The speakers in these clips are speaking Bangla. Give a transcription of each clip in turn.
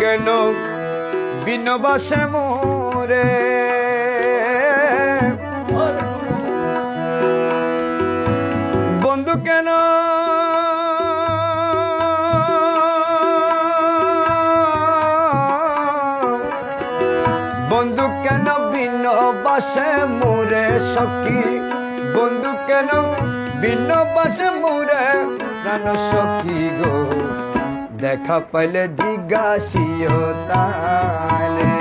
কেন বিনবাসে মোরে? বন্ধু কেন? বন্ধু কেন ভিন্ন বাসে মোরে? সখী, বন্ধু কেন ভিন্ন বাসে মোরে? প্রাণ সখী গো। দেখা পাইলে জিজ্ঞাসিও তালে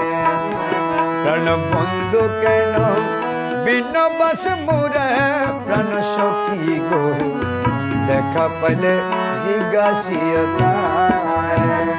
প্রাণ বন্ধু কেন? ভিন্ন বাসে মোরে প্রাণ সখী গো। দেখা পাইলে জিজ্ঞাসিও তালে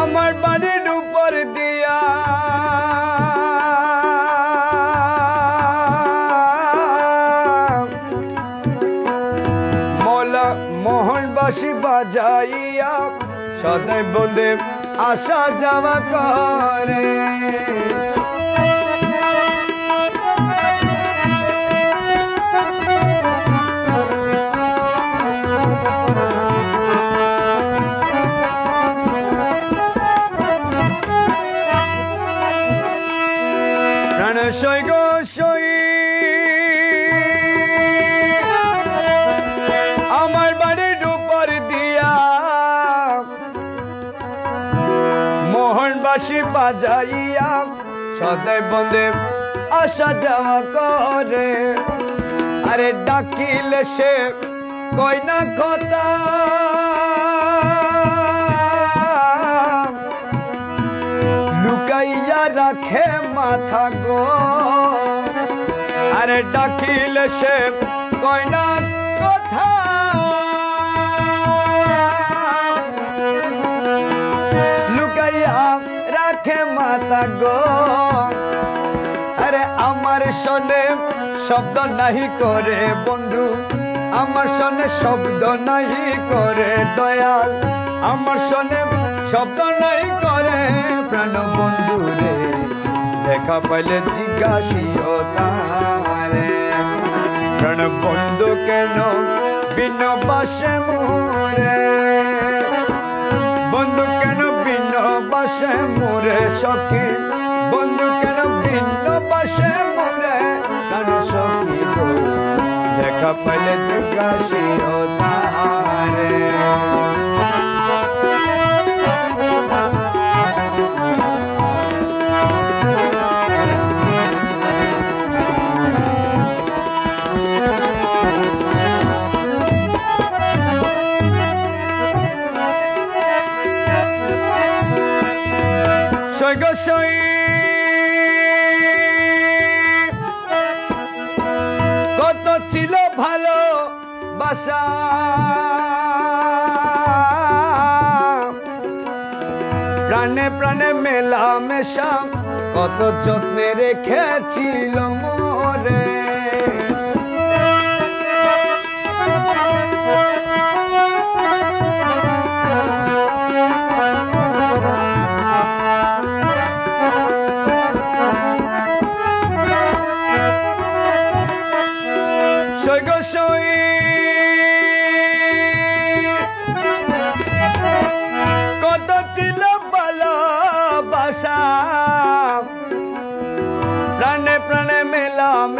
আমার বাড়ির উপর দিয়া। মলা মোহনবাসী বাজাইয়া সদাই বলে আসা যাওয়া করে। সই আমার বাড়ির উপর দিয়া মোহনবাসী বাজাইয়া সদাই বন্দে আসা যাওয়া করে। আরে ডাকিলে সে কই না কথা? রাখে মাথা গো। আরে ডাকিলে সে কয়না কথা। লুকাইয়া রাখে মাথা গো। আরে আমার শোনে শব্দ নাহি করে বন্ধু। আমার সনে শব্দ নাহি করে দয়াল। আমার শোনে শব্দ নাই করে প্রাণ বন্ধু রে দেখা পাইলে জিজ্ঞাসিও তারে প্রাণ বন্ধু কেন বিন বাসে মোরে? বন্ধু কেন ভিন্ন বাসে মোরে? সখী, বন্ধু কেন ভিন্ন বাসে মোরে? প্রাণ সখী দেখা পাইলে জিজ্ঞাসিও তারে সই গো কত ছিল ভালো বাসা। প্রাণে প্রাণে মেলা মেশা কত যত্নে রেখেছিল মোরে।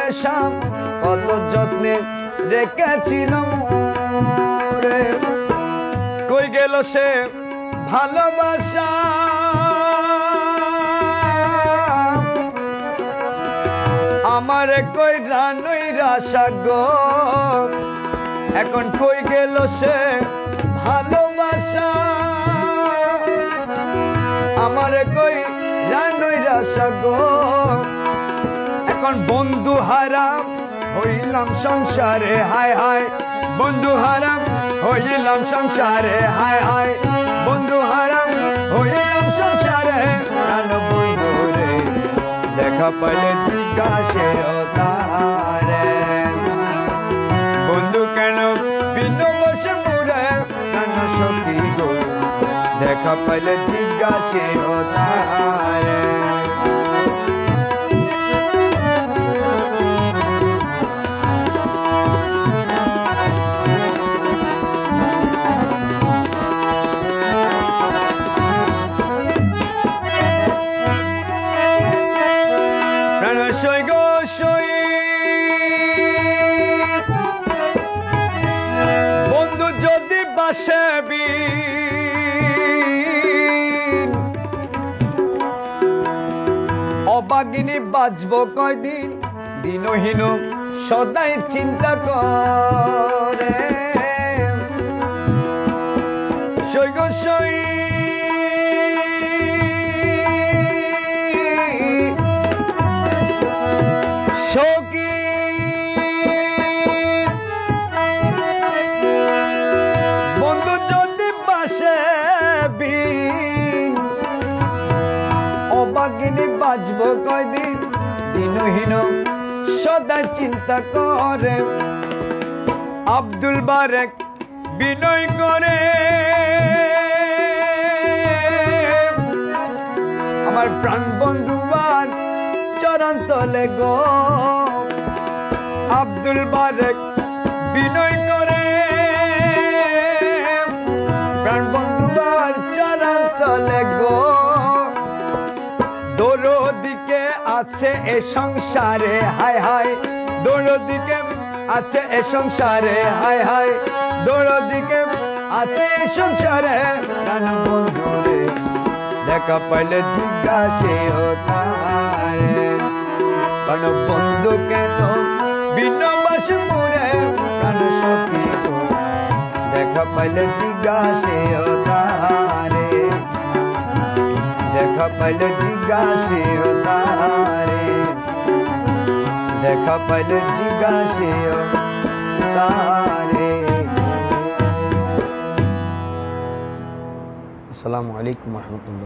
মেশা কত যত্নে রেখেছিল কই গেল সে ভালোবাসা? আমার কই রানই রাশা গো এখন কই গেল সে ভালোবাসা? আমার কই রানই রাশা গো এখন বন্ধু হারাম, হইলাম সংসারে, হায় হায়। বন্ধু হারাম, হইলাম সংসারে, হায় হায়। বন্ধু হারাম, হইলাম সংসারে দেখা পাইলে জিজ্ঞাসে বন্ধু কেন বসে মুড়ে কেন সখী দেখা পাইলে জিজ্ঞাসে তারে বীর, অবাগিনী বাঁচব কয়দিন দিনহীন সদাই চিন্তা করে। সই গো সই দিনহীন সদা চিন্তা করে। আব্দুল বারেক বিনয় করে। আমার প্রাণ বন্ধুবার চরণ তলে গো। আব্দুল বারেক বিনয় করে। দিকে আছে এ সংসারে, হায় হায়। দোরো দিকে আছে এ সংসারে, হায় হায়। দোরো দিকে আছে এ সংসারে দেখা পাইলে জিজ্ঞাসে ও তারে বন্ধু কেন? ভিন্ন মুরে, প্রাণ সখী দেখা পাইলে জিজ্ঞাসে ও তারে দেখা পাইল জিজ্ঞাসে তারে দেখা পাইল জিজ্ঞাসে তারে আসসালামু আলাইকুম রহমতুল্লাহ।